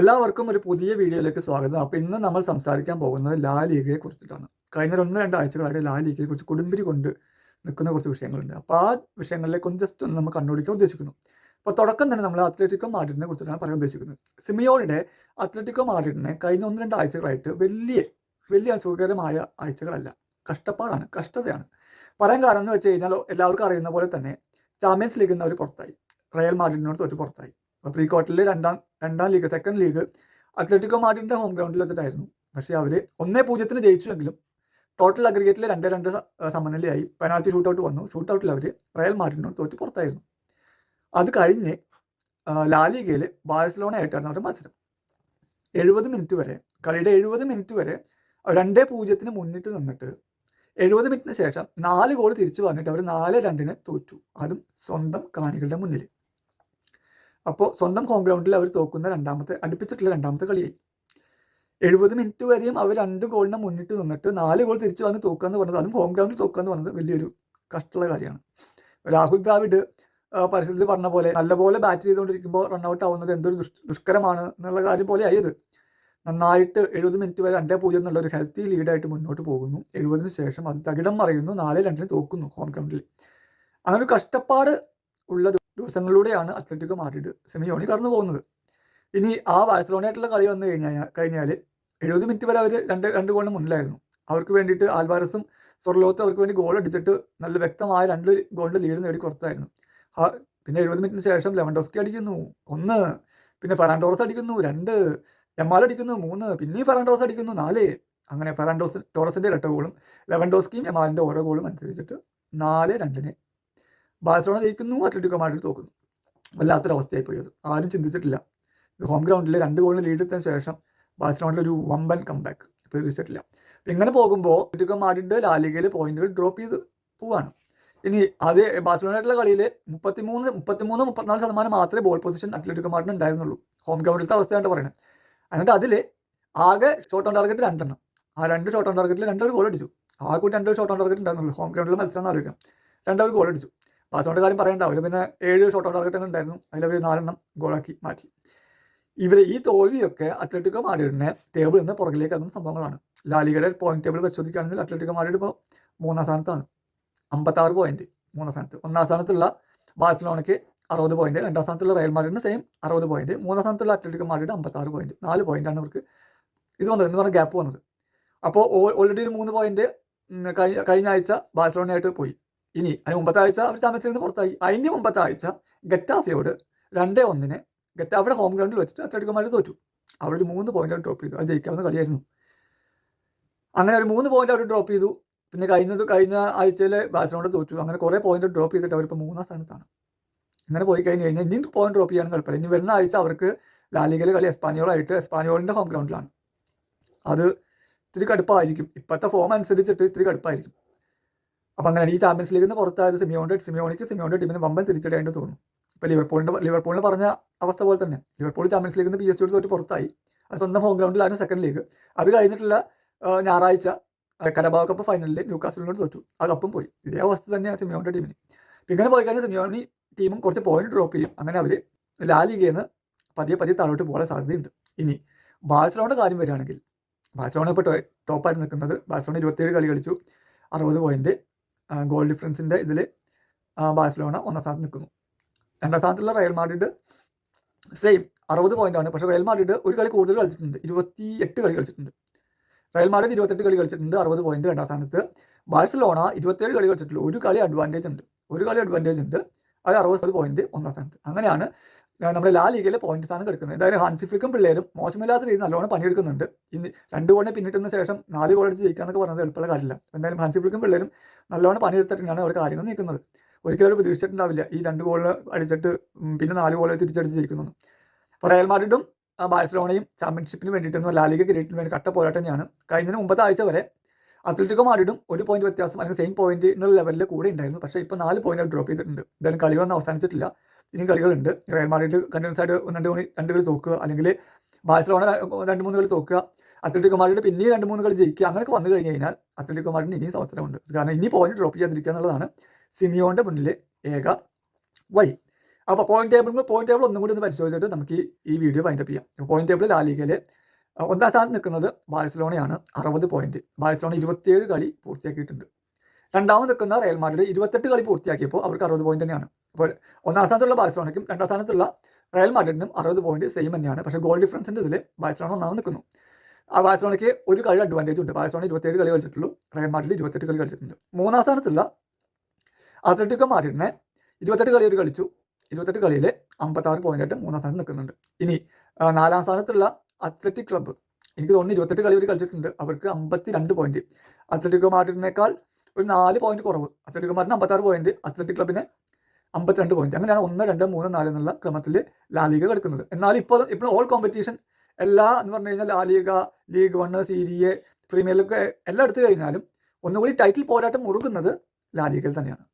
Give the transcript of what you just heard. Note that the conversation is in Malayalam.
എല്ലാവർക്കും ഒരു പുതിയ വീഡിയോയിലേക്ക് സ്വാഗതം. അപ്പോൾ ഇന്ന് നമ്മൾ സംസാരിക്കാൻ പോകുന്നത് ലാ ലീഗയെ കുറിച്ചിട്ടാണ്. കഴിഞ്ഞ ഒന്ന് രണ്ട് ആഴ്ചകളായിട്ട് ലാ ലീഗയെ കുറിച്ച് കുടുംബിരി കൊണ്ട് നിൽക്കുന്ന കുറച്ച് വിഷയങ്ങളുണ്ട്. അപ്പോൾ ആ വിഷയങ്ങളിലേക്ക് ഒന്ന് ജസ്റ്റ് ഒന്ന് നമ്മൾ കണ്ടുപിടിക്കാൻ ഉദ്ദേശിക്കുന്നു. അപ്പോൾ തുടക്കം തന്നെ നമ്മൾ അത്ലറ്റിക്കോ മാഡ്രിഡിനെ കുറിച്ചിട്ടാണ് പറയാൻ ഉദ്ദേശിക്കുന്നത്. സിമിയോണിയുടെ അത്ലറ്റിക്കോ മാഡ്രിഡിനെ കഴിഞ്ഞ ഒന്ന് രണ്ട് ആഴ്ചകളായിട്ട് വലിയ വലിയ അസുഖകരമായ ആഴ്ചകളല്ല. കഷ്ടപ്പാടാണ് കഷ്ടതയാണ്. പറയാൻ കാരണം എന്ന് വെച്ച് കഴിഞ്ഞാൽ എല്ലാവർക്കും അറിയുന്ന പോലെ തന്നെ ചാമ്പ്യൻസ് ലീഗിൽ നിന്ന് അവർ പുറത്തായി. റയൽ മാഡ്രിഡിനോട് തോറ്റ് പുറത്തായി. പ്രീ ക്വാർട്ടറിൽ രണ്ടാം രണ്ടാം ലീഗ് സെക്കൻഡ് ലീഗ് അത്ലറ്റിക്കോ മാർട്ടിന്റെ ഹോം ഗ്രൗണ്ടിൽ വെച്ചിട്ടായിരുന്നു പക്ഷേ അവർ ഒന്നേ പൂജ്യത്തിന് ജയിച്ചുവെങ്കിലും ടോട്ടൽ അഗ്രിഗേറ്റിൽ രണ്ട് രണ്ട് സമനിലയായി. പെനാൽറ്റി ഷൂട്ടൗട്ട് വന്നു. ഷൂട്ടൗട്ടിൽ അവർ റയൽ മാർട്ടിനോട് തോറ്റ് പുറത്തായിരുന്നു. അത് കഴിഞ്ഞ് ലാലിഗയിൽ ബാഴ്സലോണ ആയിട്ടായിരുന്നു അവരുടെ മത്സരം. എഴുപത് മിനിറ്റ് വരെ കളിയുടെ എഴുപത് മിനിറ്റ് വരെ രണ്ടേ പൂജ്യത്തിന് മുന്നിട്ട് നിന്നിട്ട് എഴുപത് മിനിറ്റിന് ശേഷം നാല് ഗോൾ തിരിച്ചു വന്നിട്ട് അവർ നാല് രണ്ടിന് തോറ്റു. അതും സ്വന്തം കാണികളുടെ മുന്നിൽ അപ്പോൾ സ്വന്തം ഹോം ഗ്രൗണ്ടിൽ അവർ തോക്കുന്ന രണ്ടാമത്തെ അടുപ്പിച്ചിട്ടുള്ള രണ്ടാമത്തെ കളിയായി. എഴുപത് മിനിറ്റ് വരെയും അവർ രണ്ട് ഗോളിനെ മുന്നിട്ട് നിന്നിട്ട് നാല് ഗോൾ തിരിച്ചു വന്ന് തോക്കുക എന്ന് പറഞ്ഞത് അതും ഹോം ഗ്രൗണ്ടിൽ തോക്കുക എന്ന് പറഞ്ഞത് വലിയൊരു കഷ്ടമുള്ള കാര്യമാണ്. രാഹുൽ ദ്രാവിഡ് പരിസ്ഥിതി പറഞ്ഞ പോലെ നല്ലപോലെ ബാറ്റ് ചെയ്തുകൊണ്ടിരിക്കുമ്പോൾ റൺഔട്ട് ആവുന്നത് എന്തൊരു ദുഷ് ദുഷ്കരമാണ് എന്നുള്ള കാര്യം പോലെ ആയത് നന്നായിട്ട് എഴുപത് മിനിറ്റ് വരെ രണ്ടേ പൂജ്യം എന്നുള്ള ഒരു ഹെൽത്തി ലീഡായിട്ട് മുന്നോട്ട് പോകുന്നു. എഴുപതിന് ശേഷം അത് തകിടം മറിയുന്നു നാല് രണ്ടിന് തോക്കുന്നു ഹോം ഗ്രൗണ്ടിൽ അങ്ങനെ ഒരു കഷ്ടപ്പാട് ഉള്ള ദിവ- ദിവസങ്ങളിലൂടെയാണ് അത്ലറ്റിക്കോ മാഡ്രിഡ് സെമിയോണി കടന്നു പോകുന്നത് ഇനി ആ ബാഴ്സലോണയായിട്ടുള്ള കളി വന്നു കഴിഞ്ഞാൽ കഴിഞ്ഞാൽ എഴുപത് മിനിറ്റ് വരെ അവർ രണ്ട് രണ്ട് ഗോളിന് മുന്നിലായിരുന്നു. അവർക്ക് വേണ്ടിയിട്ട് ആൽവാരസും സൊർലോത്തും അവർക്ക് വേണ്ടി ഗോൾ അടിച്ചിട്ട് നല്ല വ്യക്തമായ രണ്ട് ഗോളിന്റെ ലീഡ് നേടി കൊടുത്തായിരുന്നു. പിന്നെ എഴുപത് മിനിറ്റിന് ശേഷം ലെവൻഡോസ്കി അടിക്കുന്നു ഒന്ന്. പിന്നെ ഫെറാൻഡോറസ് അടിക്കുന്നു രണ്ട്. എംആർ അടിക്കുന്നു മൂന്ന്. പിന്നെയും ഫെറാൻഡോസ് അടിക്കുന്നു നാല്. അങ്ങനെ ഫെറാൻഡോസ് ടോറസിന്റെ ഇരട്ട ഗോളും ലെവൻഡോസ്കിയും എമാലിന്റെ ഓരോ ഗോളും അനുസരിച്ചിട്ട് നാല് രണ്ടിന് ബാഴ്സലോണ ജയിക്കുന്നു അത്ലറ്റിക്കോ മാഡ്രിഡ് തോക്കുന്നു. വല്ലാത്തൊരവസ്ഥയായി അവസ്ഥയായി അത്. ആരും ചിന്തിച്ചിട്ടില്ല. ഹോം ഗ്രൗണ്ടിൽ രണ്ട് ഗോളിന് ലീഡ് ശേഷം ബാഴ്സലോണയിൽ ഒരു വമ്പൻ കംബാക്ക് പ്രതീക്ഷിച്ചിട്ടില്ല ഇങ്ങനെ പോകുമ്പോൾ അത്ലറ്റിക്കോ മാഡ്രിഡ് ലാലിഗയിൽ പോയിന്റുകൾ ഡ്രോപ്പ് ചെയ്ത് പോവാണ്. ഇനി അതേ ബാഴ്സലോണയായിട്ടുള്ള കളിയിൽ മുപ്പത്തിമൂന്ന് മുപ്പത്തിമൂന്ന് മുപ്പത്തിനാല് ശതമാനം മാത്രമേ ബോൾ പൊസിഷൻ അത്ലറ്റിക്കോ മാഡ്രിഡ് ഉണ്ടായിരുന്നുള്ളൂ. ഹോം ഗ്രൗണ്ടിലത്തെ അവസ്ഥയാണ് പറയുന്നത് എന്നിട്ട് അതിൽ ആകെ ഷോട്ട് ഓൺ ടാർഗറ്റ് രണ്ടെണ്ണം. ആ രണ്ട് ഷോട്ട് ഓൺ ടാർഗറ്റിൽ രണ്ടൊരു ഗോൾ അടിച്ചു. ആ കൂട്ടി രണ്ട് ഷോട്ട് ഓൺ ടാർഗറ്റ് ഉണ്ടായിരുന്നുള്ളൂ. ഹോം ഗ്രൗണ്ടിൽ മത്സരം എന്ന് അറിയിക്കണം രണ്ടൊരു ഗോൾ അടിച്ചു. ബാഴ്സലോണയുടെ കാര്യം പറയണ്ട. അവർ പിന്നെ ഏഴ് ഷോട്ട് ഔട്ട് ടാർഗറ്റ് ഉണ്ടായിരുന്നു അതിലവർ നാലെണ്ണം ഗോളാക്കി മാറ്റി. ഇവർ ഈ തോൽവിയൊക്കെ അത്ലറ്റിക്കോ മാഡ്രിഡിനെ ടേബിൾ നിന്ന് പുറകിലേക്ക് ഇറങ്ങുന്ന സംഭവങ്ങളാണ്. ലാലിഗയുടെ പോയിന്റ് ടേബിൾ പരിശോധിക്കുകയാണെങ്കിൽ അത്ലറ്റിക്കോ മാഡ്രിഡ് ഇപ്പോൾ മൂന്നാം സ്ഥാനത്താണ്. അമ്പത്താറ് പോയിന്റ് മൂന്നാം സ്ഥാനത്ത്. ഒന്നാം സ്ഥാനത്തുള്ള ബാഴ്സലോണയ്ക്ക് അറുപത് പോയിന്റ് രണ്ടാം സ്ഥാനത്തുള്ള റയൽ മാഡ്രിഡിന് സെയിം അറുപത് പോയിന്റ് മൂന്നാം സ്ഥാനത്തുള്ള അത്ലറ്റിക്കോ മാഡ്രിഡ് അമ്പത്താറ് പോയിന്റ് നാല് പോയിന്റാണ് അവർക്ക് ഇത് വന്നത് എന്ന് പറഞ്ഞ ഗ്യാപ്പ് വന്നത്. അപ്പോൾ ഓൾറെഡി ഒരു മൂന്ന് പോയിന്റ് കഴിഞ്ഞ ആഴ്ച ബാഴ്സലോണയായിട്ട് പോയി. ഇനി അതിന് മുമ്പത്തെ ആഴ്ച അവർ ചാമ്പ്യൻസ് ലീഗിൽ നിന്ന് പുറത്തായി. അതിന്റെ മുമ്പത്തെ ആഴ്ച ഗറ്റാഫിയോട് രണ്ടേ ഒന്നിന് ഗറ്റാഫിയുടെ ഹോം ഗ്രൗണ്ടിൽ വെച്ചിട്ട് അച്ചടിക്കുമാർ തോറ്റു. അവിടെ ഒരു മൂന്ന് പോയിന്റ് അവർ ഡ്രോപ്പ് ചെയ്തു. അത് ജയിക്കാവുന്ന കളിയായിരുന്നു. അങ്ങനെ ഒരു മൂന്ന് പോയിന്റ് അവർ ഡ്രോപ്പ് ചെയ്തു. പിന്നെ കഴിഞ്ഞത് കഴിഞ്ഞ ആഴ്ചയിൽ ബാഴ്സലോണ തോറ്റു. അങ്ങനെ കുറേ പോയിന്റ് ഡ്രോപ്പ് ചെയ്തിട്ട് അവർ അവരിപ്പോൾ മൂന്നാം സ്ഥാനത്താണ്. ഇങ്ങനെ പോയി കഴിഞ്ഞ് കഴിഞ്ഞാൽ ഇനിയും പോയിന്റ് ഡ്രോപ്പ് ചെയ്യാൻ കുഴപ്പമില്ല ഇനി വരുന്ന ആഴ്ച അവർക്ക് ലാലിഗയിലെ കളി എസ്പാനിയോളായിട്ട് എസ്പാനിയോളിന്റെ ഹോം ഗ്രൗണ്ടിലാണ് അത് ഇത്തിരി കടുപ്പായിരിക്കും. ഇപ്പോഴത്തെ ഫോം അനുസരിച്ചിട്ട് ഇത്തിരി കടുപ്പായിരിക്കും. അപ്പം അങ്ങനെ ഈ ചാമ്പ്യൻസ് ലീഗിൽ നിന്ന് പുറത്തായത് സിമിയോണ്ട് സിമിയോണിക്ക് സിമിയോണ്ട് ടീമിന് വമ്പൻ തിരിച്ചടിയായിട്ട് തോന്നുന്നു. ഇപ്പോൾ ലിവർപൂളിന്റെ ലിവർപൂളിന് പറഞ്ഞ അവസ്ഥ പോലെ തന്നെ. ലിവർപൂൾ ചാമ്പ്യൻസ് ലീഗിൽ നിന്ന് പി എസ് ടി തോറ്റ് പുറത്തായി. അത് സ്വന്തം ഹോം ഗ്രൗണ്ടിലായിരുന്നു സെക്കൻഡ് ലീഗ് അത് കഴിഞ്ഞിട്ടുള്ള ഞായറാഴ്ച കരബാവ് കപ്പ് ഫൈനലിൽ ന്യൂക്കാസിലിനോട് തോറ്റു. ആ കപ്പും പോയി. ഇതേ അവസ്ഥ തന്നെയാണ് സിമിയോണിന്റെ ടീമിന് ഇപ്പം ഇങ്ങനെ പോയി കഴിഞ്ഞാൽ സിമിയോണി ടീമും കുറച്ച് പോയിന്റ് ഡ്രോപ്പ് ചെയ്യും. അങ്ങനെ അവർ ലാ ലീഗയിൽ നിന്ന് പതിയെ പതിയെ താഴോട്ട് പോകാൻ സാധ്യതയുണ്ട്. ഇനി ബാഴ്സലോണ കാര്യം വരികയാണെങ്കിൽ ബാഴ്സലോണ ഇപ്പോൾ ടോപ്പായിട്ട് നിൽക്കുന്നത് ബാഴ്സലോണ ഇരുപത്തേഴ് കളി കളിച്ചു അറുപത് പോയിന്റ് ഗോൾ ഡിഫറൻസിന്റെ ഇതിൽ ബാഴ്സലോണ ഒന്നാം സ്ഥാനത്ത് നിൽക്കുന്നു. രണ്ടാം സ്ഥാനത്തുള്ള റയൽ മാഡ്രിഡ് സെയിം അറുപത് ആണ്. പക്ഷേ റയൽ മാഡ്രിഡ് ഒരു കളി കൂടുതൽ കളിച്ചിട്ടുണ്ട്. ഇരുപത്തി എട്ട് കളി കളിച്ചിട്ടുണ്ട്. റയൽ മാഡ്രിഡ് ഇരുപത്തെട്ട് കളി കളിച്ചിട്ടുണ്ട് അറുപത് പോയിന്റ് രണ്ടാം സ്ഥാനത്ത്. ബാഴ്സലോണ ഇരുപത്തേഴ് കളി കളിച്ചിട്ടുള്ളൂ ഒരു കളി അഡ്വാന്റേജ് ഉണ്ട്. ഒരു കളി അഡ്വാന്റേജ് ഉണ്ട്. അത് അറുപത് പോയിന്റ് ഒന്നാം സ്ഥാനത്ത്. അങ്ങനെയാണ് നമ്മുടെ ലാ ലീഗിലെ പോയിന്റ് സ്ഥാനം കിടക്കുന്നത്. എന്തായാലും ഹാൻസിഫിക്കും പിള്ളേരും മോശമില്ലാത്ത രീതിയിൽ നല്ലോണം പണിയെടുക്കുന്നുണ്ട്. ഇന്ന് രണ്ട് ഗോളിനെ പിന്നിട്ടുന്ന ശേഷം നാല് ഗോൾ അടിച്ച് ജയിക്കാന്നൊക്കെ പറഞ്ഞത് എളുപ്പമുള്ള കാര്യമില്ല. എന്തായാലും ഹാൻസിഫിക്കും പിള്ളേരും നല്ലോണം പണിയെടുത്തിട്ടാണ് അവർ കാര്യങ്ങൾ നീക്കുന്നത്. ഒരിക്കലും അവർ പ്രതീക്ഷിച്ചിട്ടുണ്ടാവില്ല ഈ രണ്ട് ഗോൾ അടിച്ചിട്ട് പിന്നെ നാല് ഗോൾ തിരിച്ചടിച്ച് ജയിക്കുന്നു അപ്പോൾ റയൽ മാഡ്രിഡും ബാഴ്സലോണയും ചാമ്പ്യൻഷിപ്പിന് വേണ്ടിയിട്ടൊന്നും ലാലിക കിരീടത്തിന് വേണ്ടി കട്ട പോരാട്ടം തന്നെയാണ്. കഴിഞ്ഞതിന് മുമ്പത്തെ ആഴ്ച വരെ അത്ലറ്റിക്കോ മാഡ്രിഡും ഒരു പോയിന്റ് വ്യത്യാസം അല്ലെങ്കിൽ സെയിം പോയിന്റ് എന്നുള്ള ലെവലിൽ കൂടെ ഉണ്ടായിരുന്നു. പക്ഷേ ഇപ്പോൾ നാല് പോയിന്റ് ഡ്രോപ്പ് ചെയ്തിട്ടുണ്ട്. എന്തായാലും കളിയൊന്നും അവസാനിച്ചിട്ടില്ല. ഇനിയും കളികളുണ്ട്. റയൽ മാഡ്രിഡ് കണ്ടിന്യൂസ് ആയിട്ട് രണ്ട് മണി രണ്ട് കളി തോക്കുക. അല്ലെങ്കിൽ ബാഴ്സലോണ രണ്ട് മൂന്ന് കളി തോക്കുക. അത്ലറ്റിക് മാഡ്രിഡ് പിന്നെയും രണ്ട് മൂന്ന് കളി ജയിക്കുക. അങ്ങനെയൊക്കെ വന്നു കഴിഞ്ഞ് കഴിഞ്ഞാൽ അത്ലറ്റിക് മാഡ്രിഡിന് ഇനിയും അവസരമുണ്ട്. കാരണം ഇനി പോയിന്റ് ഡ്രോപ്പ് ചെയ്യാതിരിക്കുക എന്നുള്ളതാണ് സിമിയോന്റെ മുന്നിലെ ഏക വഴി. അപ്പോൾ പോയിന്റ് ടേബിൾ പോയിന്റ് ടേബിൾ ഒന്നും കൂടി ഒന്ന് പരിശോധിച്ചിട്ട് നമുക്ക് ഈ വീഡിയോ വൈൻഡപ്പ് ചെയ്യാം. പോയിന്റ് ടേബിൾ ലാലിഗയിൽ ഒന്നാം സ്ഥാനത്ത് നിൽക്കുന്നത് ബാഴ്സലോണയാണ്. അറുപത് പോയിന്റ് ബാഴ്സലോണ ഇരുപത്തിയേഴ് കളി പൂർത്തിയാക്കിയിട്ടുണ്ട്. രണ്ടാമത് നിൽക്കുന്ന റയൽ മാഡ്രിഡ് ഇരുപത്തെട്ട് കളി പൂർത്തിയാക്കിയപ്പോൾ അവർക്ക് അറുപത് പോയിന്റ് തന്നെയാണ്. അപ്പോൾ ഒന്നാം സ്ഥാനത്തുള്ള ബാഴ്സലോണയ്ക്കും രണ്ടാം സ്ഥാനത്തുള്ള റയൽ മാഡ്രിഡിനും അറുപത് പോയിന്റ് സെയിം തന്നെയാണ്. പക്ഷേ ഗോൾ ഡിഫറൻസിന്റെ ഇതിൽ ബാഴ്സലോണ ഒന്നാമത് നിൽക്കുന്നു. ആ ബാഴ്സലോണയ്ക്ക് ഒരു കളി അഡ്വാന്റേജ് ഉണ്ട്. ബാഴ്സലോണ ഇരുപത്തേഴ് കളി കളിച്ചിട്ടുള്ളൂ. റയൽ മാഡ്രിഡ് ഇരുപത്തെട്ട് കളി കളിച്ചിട്ടുണ്ട്. മൂന്നാം സ്ഥാനത്തുള്ള അത്ലറ്റിക്കോ മാഡ്രിഡിനെ ഇരുപത്തെട്ട് കളി ഒരു കളിച്ചു. ഇരുപത്തെട്ട് കളിയിൽ അമ്പത്താറ് പോയിന്റ് ആയിട്ട് മൂന്നാം സ്ഥാനത്ത് നിൽക്കുന്നുണ്ട്. ഇനി നാലാം സ്ഥാനത്തുള്ള അത്ലറ്റിക് ക്ലബ്ബ്. എനിക്ക് തോന്നുന്നു ഇരുപത്തെട്ട് കളി ഒരു കളിച്ചിട്ടുണ്ട്. അവർക്ക് അമ്പത്തി രണ്ട് പോയിന്റ് അത്ലറ്റിക്കോ മാഡ്രിഡിനേക്കാൾ ഒരു നാല് പോയിന്റ് കുറവ്. അത്ലറ്റിക്കോ മാഡ്രിഡിന് അമ്പത്താറ് പോയിന്റ് അത്ലറ്റിക് ക്ലബിന് അമ്പത്തിരണ്ട് പോയിന്റ് അങ്ങനെയാണ് ഒന്ന് രണ്ട് മൂന്ന് നാല് എന്നുള്ള ക്രമത്തിൽ ലാലിക കിടക്കുന്നത്. എന്നാൽ ഇപ്പോൾ ഇപ്പോൾ ഓൾ കോമ്പറ്റീഷൻ എല്ലാ എന്ന് പറഞ്ഞു കഴിഞ്ഞാൽ La Liga Ligue One Serie A Premier League എല്ലാം എടുത്തു കഴിഞ്ഞാലും ഒന്നുകൂടി ടൈറ്റിൽ പോരാട്ടം മുറുകുന്നത് ലാലിഗയിൽ തന്നെയാണ്.